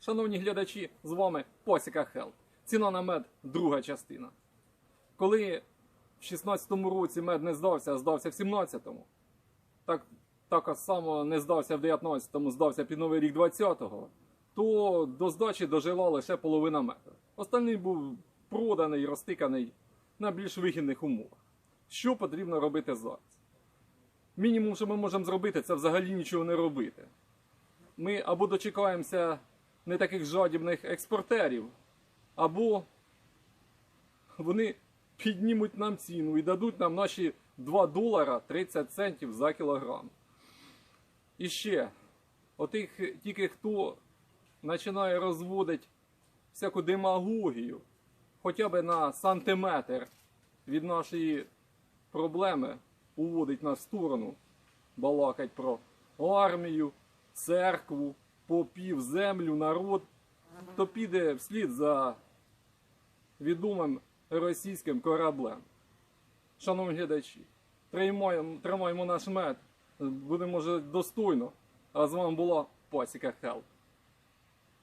Шановні глядачі, з вами Посіка Хелп. Ціна на мед друга частина. Коли в 16-му році мед не здався, а здався в 17-му, так, так само не здався в 19-му, здався під новий рік 20-го, то до здачі дожила лише половина меду. Остальний був проданий, розтиканий на більш вигідних умовах. Що потрібно робити зараз? Мінімум, що ми можемо зробити, це взагалі нічого не робити. Ми або дочекаємося не таких жадібних експортерів, або вони піднімуть нам ціну і дадуть нам наші 2 долара 30 центів за кілограм. І ще, отих тільки хто починає розводити всяку демагогію, хоча б на сантиметр від нашої проблеми, уводить нас в сторону, балакать про армію, церкву, попів, землю, народ, то піде вслід за відомим російським кораблем. Шановні глядачі, тримаємо, тримаємо наш мед, будемо жити достойно. А з вами була Пасіка Хелп.